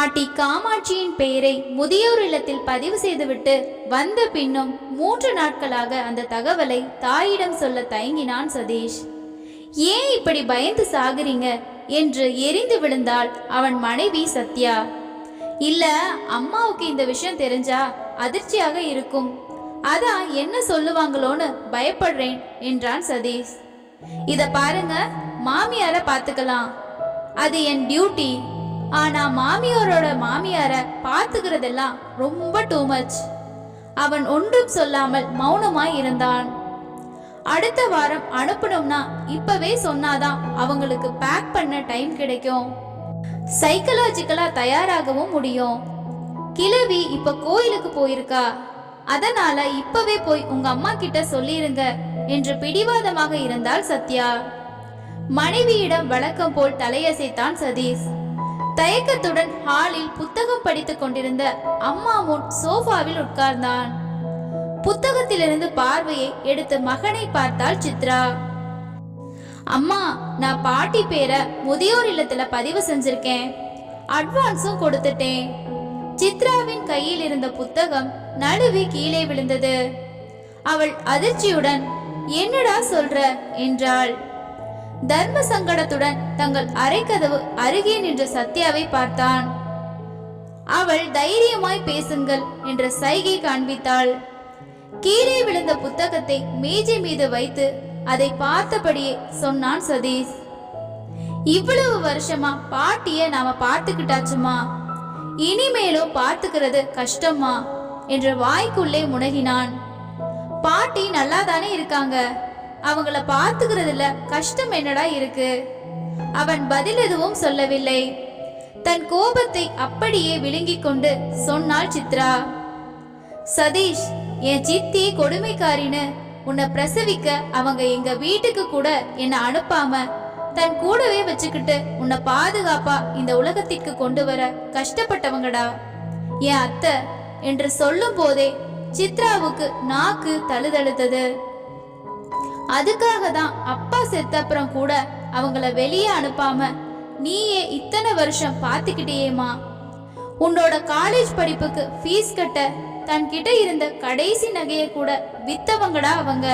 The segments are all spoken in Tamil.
பாட்டி காமாட்சியின் பெயரை முதியோர் இல்லத்தில் பதிவு செய்துவிட்டு வந்த பின்னும் மூன்று நாட்களாக அந்த தகவலை தாயிடம் சொல்ல தயங்கினான் சதீஷ். ஏன் இப்படி பயந்து சாகுறீங்க? என்று எரிந்து விழுந்தாள் அவன் மனைவி சத்யா. இல்ல அம்மாவுக்கு இந்த விஷயம் தெரிஞ்சா அதிர்ச்சியாக இருக்கும். அதான் என்ன சொல்லுவாங்களோன்னு பயப்படுறேன் என்றான் சதீஷ். இத பாருங்க மாமியார பாத்துக்கலாம். அது என் டியூட்டி. ஆனா மாமியாரோட மாமியார பாத்துக்கிறதெல்லாம் ரொம்ப டூ மச் அவன் ஒன்றும் சொல்லாமல் மௌனமாய் இருந்தான். அடுத்த வாரம் அனுப்பணும்னா இப்பவே சொன்னாதான் அவங்களுக்கு பேக் பண்ண டைம் கிடைக்கும். சைக்கலாஜிக்கலா தயாராகவும் முடியும். கிழவி இப்ப கோயிலுக்கு போயிருக்கா. அதனால இப்பவே போய் உங்க அம்மா கிட்ட சொல்லிருங்க என்று பிடிவாதமாக இருந்தால் சத்யா. மனைவியிடம் வழக்கம் போல் தலையசைத்தான் சதீஷ். தயக்கத்துடன் ஹாலில் புத்தகம் படித்துக் கொண்டிருந்த அம்மா முன் சோஃபாவில் உட்கார்ந்தான். புத்தகத்திலிருந்து பார்வையை எடுத்து மகனை பார்த்தாள் சித்ரா. அம்மா நான் பாட்டி பேரை முதியோர் இல்லத்துல பதிவு செஞ்சிருக்கேன். அட்வான்ஸும் கொடுத்துட்டேன். சித்ராவின் கையில் இருந்த புத்தகம் நழுவி கீழே விழுந்தது. அவள் அதிர்ச்சியுடன் என்னடா சொல்ற? என்றாள். தர்ம சங்கடத்துடன் தங்கள் அரைக்கதவு அருகே நின்ற சத்யாவை பார்த்தான். அவள் தைரியமாய் பேசுங்கள் என்ற சைகை காண்பித்தாள். கீழே விழுந்த புத்தகத்தை மேஜை மீது வைத்து அதை பார்த்தபடியே சொன்னான் சதீஷ். இவ்வளவு வருஷமா பாட்டிய நாம பார்த்துக்கிட்டாச்சுமா? இனிமேலும் பார்த்துக்கிறது கஷ்டமா? என்று வாய்க்குள்ளே முனகினான். பாட்டி நல்லா தானே இருக்காங்க? அவங்கள பார்த்துக்கிறதுல கஷ்டம் என்னடா இருக்கு? அவன் பதில் எதுவும் சொல்லவில்லை. தன் கோபத்தை அப்படியே விழுங்கிக் கொண்டு சொன்னாள் சித்ரா. சதீஷ் என் சித்தி கொடுமைக்காரின்னு உன்னை பிரசவிக்க அவங்க எங்க வீட்டுக்கு கூட என்னை அனுப்பாம தன் கூடவே வச்சுக்கிட்டு உன்னை பாதுகாப்பா இந்த உலகத்திற்கு கொண்டு வர கஷ்டப்பட்டவங்கடா. என் அத்தை என்று சொல்லும் போதே சித்ராவுக்கு நாக்கு தழுதழுத்தது. அதுக்காக தான் அப்பா செத்தப்புறம் கூட அவங்கள வெளியே அனுப்பாம நீயே இத்தனை வருஷம் பார்த்துக்கிட்டேயேமா உன்னோட காலேஜ் படிப்புக்கு ஃபீஸ் கட்ட தன்கிட்ட இருந்த கடைசி நகையை கூட வித்தவங்கடா அவங்க.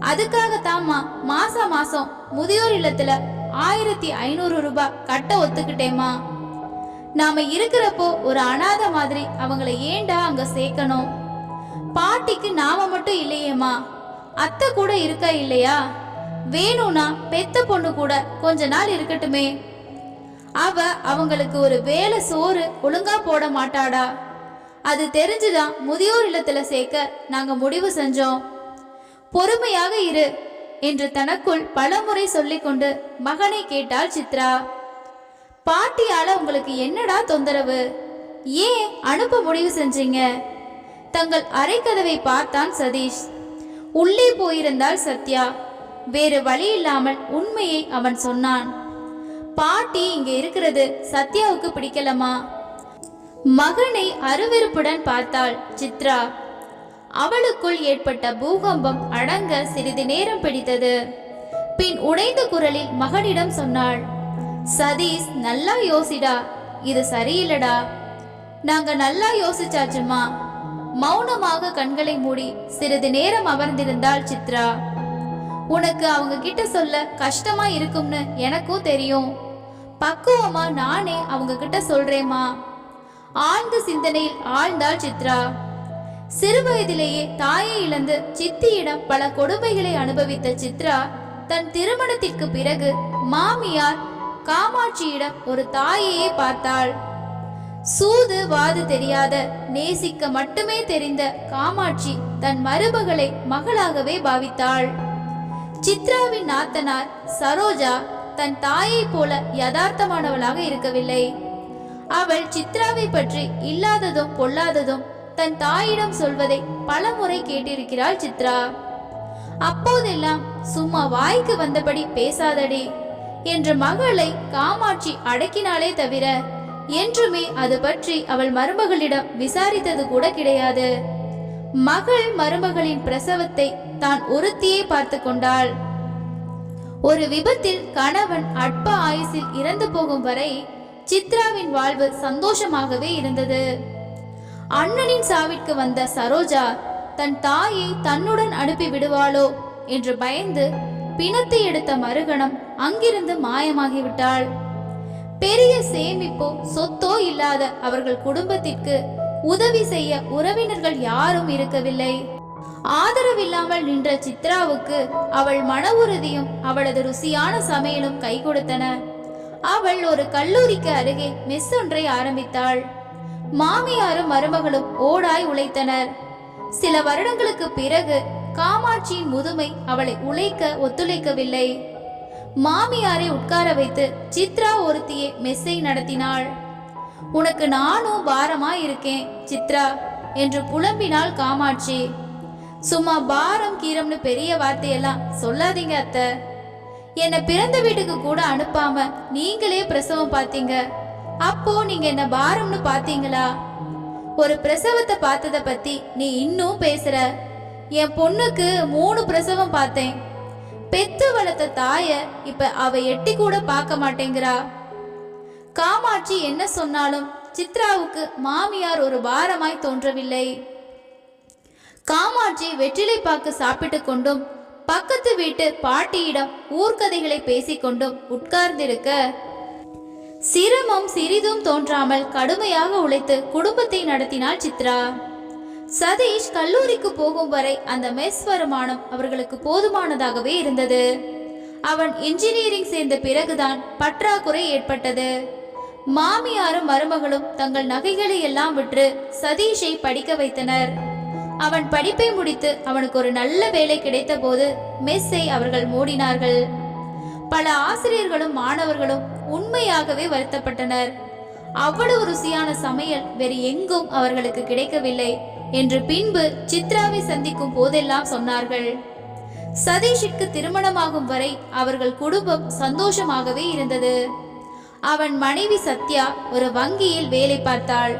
அதுக்காகத்தாம்மா மாசம் மாசம் முதியோர் இல்லத்துல ஆயிரத்தி ஐநூறு ரூபாய் கட்ட ஒத்துக்கிட்டேம்மா. நாம இருக்கிறப்போ ஒரு அனாதை மாதிரி அவங்கள ஏன்டா அங்க சேர்க்கணும்? பாட்டிக்கு நாம மட்டும் இல்லையேம்மா. அத்தை கூட இருக்கா இல்லையா? வேணும்னா பெத்த பொண்ணு கூட கொஞ்ச நாள் இருக்கட்டுமே. அவ அவங்களுக்கு ஒரு வேலை சோறு ஒழுங்கா போட மாட்டாடா. அது தெரிஞ்சுதான் முதியோர் இல்லத்துல சேர்க்க நாங்க முடிவு செஞ்சோம். பொறுமையாக இரு என்று தனக்குள் பலமுறை சொல்லிக்கொண்டு மகனை கேட்டாள் சித்ரா. பாட்டியால உங்களுக்கு என்னடா தொந்தரவு? ஏன் அனுப்ப முடிவு செஞ்சீங்க? தங்கள் அரைக்கதவை பார்த்தான் சதீஷ். உள்ளே போயிருந்தாள் சத்யா. வேறு வழி இல்லாமல் உண்மையை அவன் சொன்னான். பாட்டி இங்க இருக்கிறது சத்யாவுக்கு பிடிக்கலமா? மகனை அருவருப்புடன் பார்த்தாள் சித்ரா. அவளுக்குள் ஏற்பட்ட பூகம்பம் அடங்க சிறிது நேரம் பிடித்தது. பின் உடைந்த குரலில் மகனிடம் சொன்னாள் சதீஷ் நல்லா யோசிடா. இது சரியில்லடா. நாங்க நல்லா யோசிச்சாச்சுமா? மௌனமாக கண்களை மூடி சிறிது நேரம் அமர்ந்திருந்தாள் சித்ரா. உனக்கு அவங்க கிட்ட சொல்ல கஷ்டமா இருக்கும்னு எனக்கும் தெரியும். பக்குவமா நானே அவங்க கிட்ட சொல்றேம்மா. ஆழ்ந்த சிந்தனையில் ஆழ்ந்தாள் சித்ரா. சிறுவயதிலேயே தாயை இழந்து சித்தியிடம் பல கொடுமைகளை அனுபவித்த சித்ரா தன் திருமணத்திற்கு பிறகு மாமியார் காமாட்சியிடம் ஒரு தாயையே பார்த்தாள். சூது வாது தெரியாத நேசிக்க மட்டுமே தெரிந்த காமாட்சி தன் மருமகளை மகளாகவே பாவித்தாள். சித்ராவின் நாத்தனார் சரோஜா தன் தாயைப் போல யதார்த்தமானவளாக இருக்கவில்லை. அவள் சித்ராவை பற்றி இல்லாததும் பொல்லாததும் தன் தாயிடம் சொல்வதை பலமுறை கேட்டிருக்கிறாள் சித்ரா. அப்போதெல்லாம் சும்மா வாய்க்கு வந்தபடி பேசாதடி என்று மகளை காமாட்சி அடக்கினாலே தவிர என்றுமே அது பற்றி அவள் மருமகளிடம் விசாரித்தது கூட கிடையாது. மகள் மருமகளின் பிரசவத்தை தான் ஒருத்தியே பார்த்து கொண்டாள். ஒரு விபத்தில் கணவன் அற்ப ஆயுசில் இறந்து போகும் வரை சித்ராவின் வாழ்வு சந்தோஷமாகவே இருந்தது. அண்ணனின் சாவிற்கு வந்த சரோஜா தன் தாயை தன்னுடன் அனுப்பி விடுவாளோ? என்று பயந்து பிணத்தை எடுத்த மறுகணம் அங்கிருந்து மாயமாகிவிட்டாள். பெரிய சேமிப்போ சொத்தோ இல்லாத அவர்கள் குடும்பத்திற்கு உதவி செய்ய உறவினர்கள் யாரும் இருக்கவில்லை. ஆதரவில்லாமல் நின்ற சித்ராவுக்கு அவள் மன உறுதியும் அவளது ருசியான சமையலும் கை கொடுத்தன அவள் ஒரு கல்லூரிக்கு அருகே மெஸ் ஒன்றை ஆரம்பித்தாள். மாமியாரும் மருமகளும் ஓடாய் உழைத்தனர். சில வருடங்களுக்கு பிறகு காமாட்சியின் முதுமை அவளை உழைக்க ஒத்துழைக்கவில்லை. மாமியாரை உட்கார வைத்து சித்ரா ஒருத்தியே மெஸ்ஸை நடத்தினாள். உனக்கு நானும் பாரமா இருக்கேன் சித்ரா என்று புலம்பினாள் காமாட்சி. சும்மா பாரம் கீரம்னு பெரிய வார்த்தையெல்லாம் சொல்லாதீங்க அத்தை. என்னை பிறந்த வீட்டுக்கு கூட அனுப்பாம நீங்களே பிரசவம் பார்த்தீங்க. அப்போ நீங்க என்ன பாரம்னு பாத்தீங்களா ஒரு பிரசவத்தை பார்த்ததை பத்தி நீ இன்னும் பேசுற. என் பொண்ணுக்கு மூணு பிரசவம் பார்த்தேன். பெத்து வளர்த்த தாய இப்ப அவ எட்டி கூட பார்க்க மாட்டேங்கிறா. காமாட்சி என்ன சொன்னாலும் சித்ராவுக்கு மாமியார் ஒரு பாரமாய் தோன்றவில்லை. காமாட்சி வெற்றிலை பாக்கு சாப்பிட்டு கொண்டும் பக்கத்து வீட்டு பாட்டியிடம் ஊர்க்கதைகளை பேசிக்கொண்டும் உட்கார்ந்திருக்க சிரமம் சிறிதும் தோன்றாமல் கடுமையாக உழைத்து குடும்பத்தை நடத்தினாள் சித்ரா. சதீஷ் கல்லூரிக்கு போகும் வரை அந்த மெஸ் வருமானம் அவர்களுக்கு போதுமானதாகவே இருந்தது. அவன் இன்ஜினியரிங் சேர்ந்த பிறகுதான் பற்றாக்குறை ஏற்பட்டது. மாமியாரும் மருமகளும் தங்கள் நகைகளை எல்லாம் விற்று சதீஷை படிக்க வைத்தனர். அவன் படிப்பை முடித்து அவனுக்கு ஒரு நல்ல வேலை கிடைத்த போது மெஸ்ஸை அவர்கள் மூடினார்கள். பல ஆசிரியர்களும் மாணவர்களும் உண்மையாகவே வருத்தப்பட்டனர். அவ்வளவு ருசியான சமையல் வேறு எங்கும் அவர்களுக்கு கிடைக்கவில்லை. என்று பின்பு சித்ராவை சந்திக்கும் போதெல்லாம் சொன்னார்கள். சதீஷிற்கு திருமணமாகும் வரை அவர்கள் குடும்பம் சந்தோஷமாகவே இருந்தது. அவன் மனைவி சத்யா ஒரு வங்கியில் வேலை பார்த்தாள்.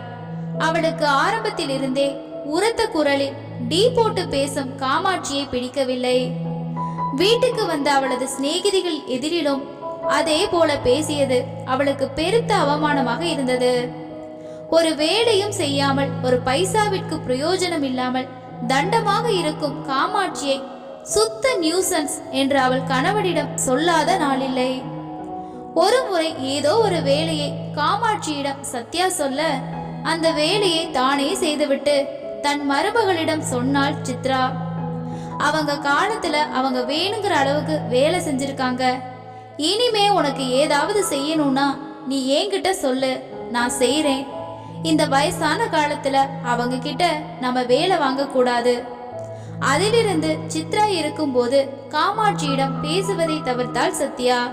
அவளுக்கு ஆரம்பத்தில் இருந்தே உரத்த குரலில் டீ போட்டு பேசும் காமாட்சியை பிடிக்கவில்லை. வீட்டுக்கு வந்த அவளது சிநேகிதிகள் எதிரிலும் அதே போல பேசியது அவளுக்கு பெருத்த அவமானமாக இருந்தது. ஒரு வேலையும் செய்யாமல் ஒரு பைசாவிற்கு பிரயோஜனம் இல்லாமல் தண்டமாக இருக்கும் காமாட்சியை சுத்த நியூசன்ஸ் என்று அவள் கணவனிடம் சொல்லாத நாளில்லை. ஒரு முறை ஏதோ ஒரு வேலையை காமாட்சியிடம் சத்யா சொல்ல அந்த வேலையை தானே செய்துவிட்டு தன் மருமகளிடம் சொன்னாள் சித்ரா. அவங்க காலத்துல அவங்க வேணுங்கிற அளவுக்கு வேலை செஞ்சிருக்காங்க. இனிமே உனக்கு ஏதாவது செய்யணும்னா நீ என்கிட்ட சொல்லு நான் செய்றேன். இந்த வயசான காலத்துல அவங்க கிட்ட நம்ம வேலை வாங்க கூடாது. அதிலிருந்து சித்ரா இருக்கும்போது காமாட்சியிடம் பேசுவதை தவிர்த்தாள் சத்யா.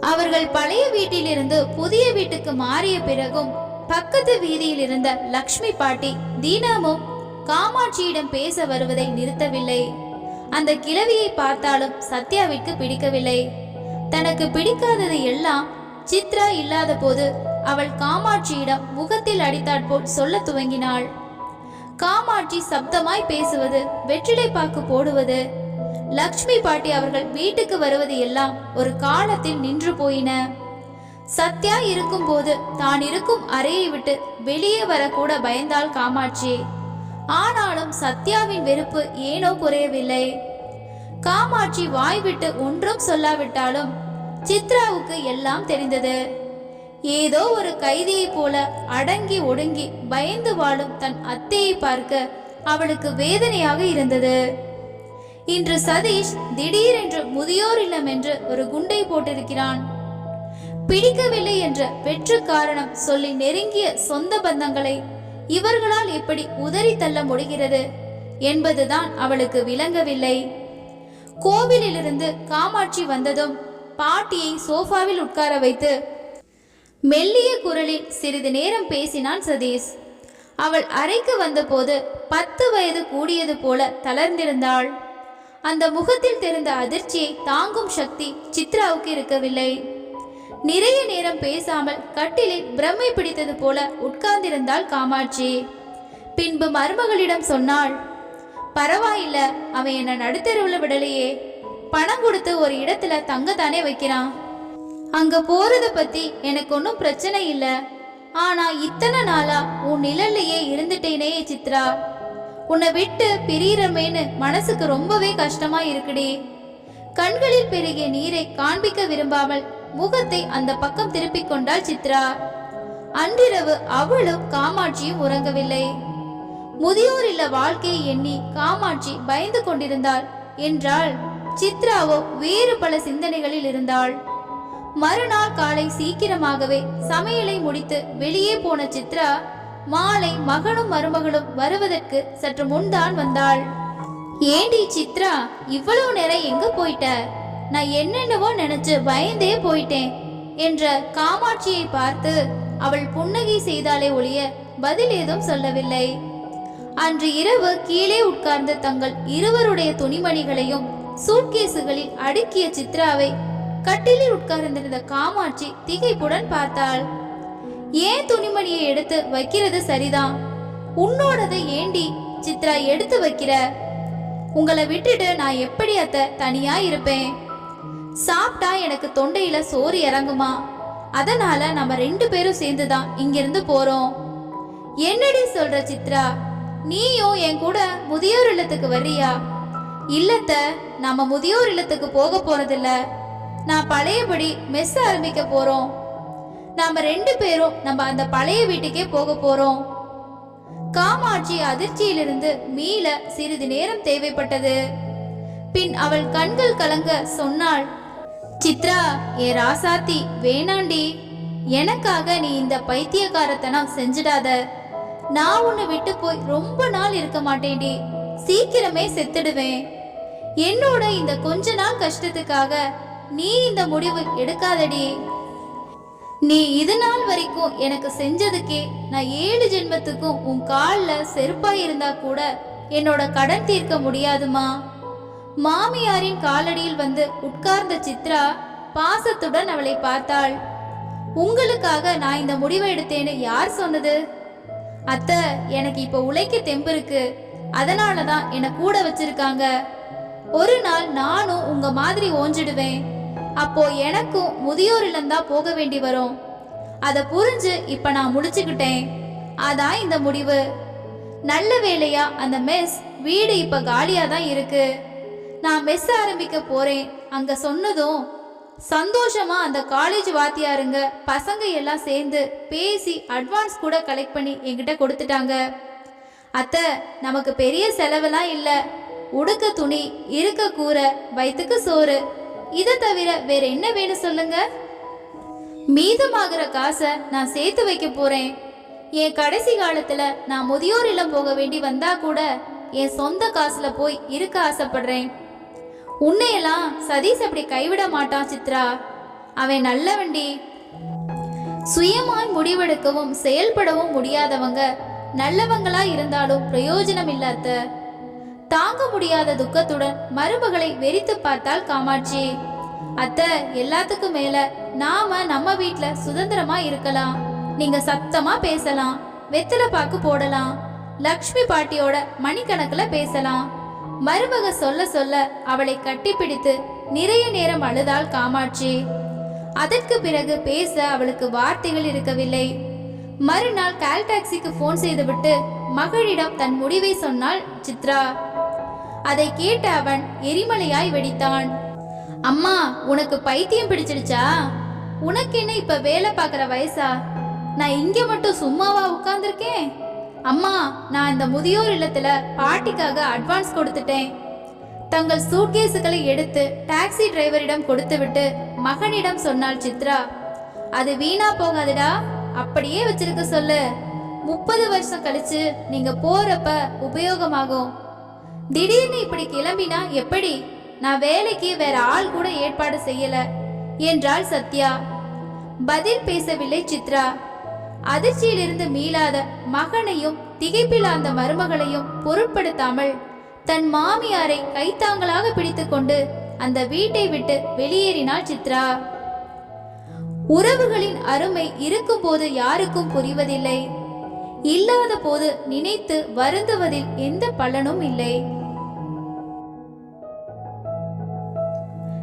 அவர்கள் பழைய வீட்டிலிருந்து புதிய வீட்டுக்கு மாறிய பிறகும் பக்கத்து வீதியில் இருந்த லக்ஷ்மி பாட்டி தினமும் காமாட்சியிடம் பேச வருவதை நிறுத்தவில்லை. அந்த கிழவியை பார்த்தாலும் சத்யாவிற்கு பிடிக்கவில்லை. தனக்கு பிடிக்காதது எல்லாம் சித்ரா இல்லாத போது அவள் காமாட்சியிடம் முகத்தில் அடித்தாற்போல் சொல்ல துவங்கினாள். காமாட்சி சப்தமாய் பேசுவது வெற்றிலை பாக்கு போடுவது லக்ஷ்மி பாட்டி அவர்கள் வீட்டுக்கு வருவது எல்லாம் ஒரு காலத்தில் நின்று போயின. சத்யா இருக்கும்போது தான் இருக்கும் அறையை விட்டு வெளியே வரக்கூட பயந்தாள் காமாட்சி. ஆனாலும் சத்யாவின் வெறுப்பு ஏனோ குறையவில்லை. காமாட்சி வாய் விட்டு ஒன்றும் சொல்லாவிட்டாலும் சித்ராவுக்கு எல்லாம் தெரிந்தது. ஏதோ ஒரு கைதியைப் போல அடங்கி ஒடுங்கி பயந்து வாழும் தன் அத்தையை பார்க்க அவளுக்கு வேதனையாக இருந்தது. இன்று சதீஷ் திடீரென்று முதியோர் இல்லம் என்று ஒரு குண்டை போட்டிருக்கிறான். பிடிக்கவில்லை என்ற வெற்று காரணம் சொல்லி நெருங்கிய சொந்த பந்தங்களை இவர்களால் எப்படி உதறி தள்ள முடிகிறது என்பதுதான் அவளுக்கு விளங்கவில்லை. கோவிலிலிருந்து காமாட்சி வந்ததும் பாட்டியை சோஃபாவில் உட்கார வைத்து மெல்லிய குரலில் சிறிது நேரம் பேசினான் சதீஷ். அவள் அறைக்கு வந்தபோது பத்து வயது கூடியது போல தளர்ந்திருந்தாள். அந்த முகத்தில் தெரிந்த அதிர்ச்சியை தாங்கும் சக்தி சித்ராவுக்கு இருக்கவில்லை. நிறைய நேரம் பேசாமல் கட்டிலில் பிரம்மை பிடித்தது போல உட்கார்ந்திருந்தாள் காமாட்சி. பின்பு மருமகளிடம் சொன்னாள் பரவாயில்ல அவன் என்ன நடுத்தருவில் விடலையே. பணம் கொடுத்து ஒரு இடத்துல தங்க தானே வைக்கிறான். அங்க போறத பத்தி எனக்கு ஒன்றும் பிரச்சனை இல்ல. ஆனா இத்தனை நாளா உன் நிழல்லையே இருந்துட்டேனே சித்ரா. உன்னை விட்டு பிரியறமேன்னு மனசுக்கு ரொம்பவே கஷ்டமா இருக்குடி. கண்களில் பெருகிய நீரை காண்பிக்க விரும்பாமல் முகத்தை அந்த பக்கம் திருப்பிக் கொண்டாள் சித்ரா. அன்றிரவு அவளும் காமாட்சியும் உறங்கவில்லை. முதியோர் இல்ல வாழ்க்கையை எண்ணி காமாட்சி பயந்து கொண்டிருந்தாள் என்றாள் சித்ராவோ வேறு பல சிந்தனைகளில் இருந்தாள். மறுநாள் காலை சீக்கிரமாகவே சமையலை முடித்து வெளியே போன சித்ரா மாலை மகனும் மருமகளும் வருவதற்கு சற்று முன்தான் வந்தாள். ஏண்டி சித்ரா இவ்வளவு நேரம் எங்க போயிட்ட? நான் என்னென்னவோ நினைச்சு பயந்தே போயிட்டேன் என்ற காமாட்சியை பார்த்து அவள் புன்னகை செய்தாலே ஒழிய பதில் ஏதும் சொல்லவில்லை. அன்று இரவு கீழே உட்கார்ந்து தங்கள் இருவருடைய துணிமணிகளையும் சூட்கேசுகளில் அடுக்கிய சித்ராவை கட்டிலில் உட்கார்ந்திருந்த காமாட்சி திகைப்புடன் பார்த்தாள். ஏன் துணிமணியை எடுத்து வைக்கிறது சரிதான். உன்னோடதை ஏண்டி சித்ரா எடுத்து வைக்கிற? உங்களை விட்டுட்டு நான் எப்படி அத்த தனியா இருப்பேன்? சாப்பிட்டா எனக்கு தொண்டையில சோறு இறங்குமா? அதனால நம்ம ரெண்டு பேரும் சேர்ந்துதான் இங்கிருந்து போறோம். என்னடி சொல்ற சித்ரா? நீயும் என் கூட முதியோர் இல்லத்துக்கு வர்றியா? இல்லத்தை நம்ம முதியோர் இல்லத்துக்கு போக போறதில்ல. நான் பழையபடி மெஸ் ஆரம்பிக்க போறோம். நாம ரெண்டு பேரும் நம்ம அந்த பழைய வீட்டுக்கே போக போறோம். காமாட்சி அதிர்ச்சியிலிருந்து மீள சிறிது நேரம் தேவைப்பட்டது. பின் அவள் கண்கள் கலங்க சொன்னாள் சித்ரா ஏ ராசாத்தி வேணாண்டி. எனக்காக நீ இந்த பைத்தியக்காரத்தனம் செஞ்சிடாத. நான் உன்னை விட்டு போய் ரொம்ப நாள் இருக்க மாட்டேன்டி. சீக்கிரமே செத்துடுவேன். என்னோட இந்த கொஞ்ச நாள் கஷ்டத்துக்காக நீ இந்த முடிவு எடுக்காதடி. நீ இது நாள் வரைக்கும் எனக்கு செஞ்சதுக்கே நான் ஏழு ஜென்மத்துக்கும் உன் காலில் செருப்பா இருந்தா கூட என்னோட கடன் தீர்க்க முடியாதுமா. மாமியாரின் காலடியில் வந்து உட்கார்ந்த சித்ரா பாசத்துடன் அவளை பார்த்தாள். உங்களுக்காக நான் இந்த முடிவை எடுத்தேன்னு யார் சொன்னது? அத்தை எனக்கு இப்ப உழைக்க தெம்பு இருக்கு. அதனால தான் என்னை கூட வச்சிருக்காங்க. ஒரு நாள் நானும் உங்க மாதிரி ஓஞ்சிடுவேன். அப்போ எனக்கும் முதியோர் இல்லந்தா போக வேண்டி வரும். அதை புரிஞ்சு இப்ப நான் முடிச்சுக்கிட்டேன். அதான் இந்த முடிவு. நல்ல வேலையா அந்த மெஸ் வீடு இப்ப காலியா தான் இருக்கு. நான் மெஸ் ஆரம்பிக்க போறேன். அங்க சொன்னதும் சந்தோஷமா அந்த காலேஜ் வாத்தியாருங்க பசங்க எல்லாம் சேர்ந்து பேசி அட்வான்ஸ் கூட கலெக்ட் பண்ணி என்கிட்ட கொடுத்துட்டாங்க. அத்தை நமக்கு பெரிய செலவெல்லாம் இல்லை. உடுக்க துணி இருக்க கூரை வயிற்றுக்கு சோறு. இதை தவிர வேற என்ன வேணும் சொல்லுங்க? மீதமாகிற காசை நான் சேர்த்து வைக்க போறேன். என் கடைசி காலத்துல நான் முதியோர் இல்லம் போக வேண்டி வந்தா கூட என் சொந்த காசுல போய் இருக்க ஆசைப்படுறேன். உன்னையெல்லாம் சதீஷ் அப்படி கைவிட மாட்டான் சித்ரா. அவன் நல்ல வண்டி சுயமாய் முடிவெடுக்கவும் செயல்படவும் முடியாதவங்க நல்லவங்களா இருந்தாலும் பிரயோஜனம் இல்லாத தாங்க முடியாத துக்கத்துடன் மருமகளை வெறித்து பார்த்தாள் காமாட்சி. அத்தை எல்லாத்துக்கும் மேல நாம நம்ம வீட்ல சுதந்திரமா இருக்கலாம். நீங்க சத்தமா பேசலாம் வெத்தலை பாக்கு போடலாம் லக்ஷ்மி பாட்டியோட மணிக்கணக்குல பேசலாம். மருமக சொல்ல சொல்ல அவளை கட்டிப்பிடித்து நிறைய நேரம் அழுதாள் காமாட்சி. அதற்கு பிறகு பேச அவளுக்கு வார்த்தைகள் இருக்கவில்லை. மறுநாள் கால் டாக்ஸிக்கு போன் செய்துவிட்டு மகளிடம் தன் முடிவை சொன்னாள் சித்ரா. அதை கேட்ட அவன் எரிமலையாய் வெடித்தான். அம்மா உனக்கு பைத்தியம் பிடிச்சிடுச்சா? உனக்கு என்ன இப்ப வேலை பார்க்குற வயசா? நான் இங்க மட்டும் சும்மாவா உட்கார்ந்துருக்கேன்? அம்மா நான் இந்த முதியோர் இல்லத்துல பாட்டிக்காக அட்வான்ஸ் கொடுத்துட்டேன். தங்கள் சூட்கேஸுகளை எடுத்து டாக்ஸி டிரைவரிடம் கொடுத்துவிட்டு மகனிடம் சொன்னாள் சித்ரா. அது வீணா போகாதுடா அப்படியே வச்சிருக்க சொல்லு. முப்பது வருஷம் கழிச்சு நீங்க போறப்ப உபயோகமாகும். திடீர்னு இப்படி கிளம்பினா எப்படி? நான் வேலைக்கு வேற ஆள் கூட ஏற்பாடு செய்யல என்றாள் சத்யா. பதில் பேசவில்லை சித்ரா. அதிர்ச்சியிலிருந்து மீளாத மகனையும் திகைப்பில் அந்த மருமகளையும் பொருட்படுத்தாமல் தன் மாமியாரை கைத்தாங்களாக பிடித்துக்கொண்டு அந்த வீட்டை விட்டு வெளியேறினாள் சித்ரா. உறவுகளின் அருமை இருக்கும்போது யாருக்கும் புரிவதில்லை. இல்லாத போது நினைத்து வருந்துவதில் எந்த பலனும் இல்லை.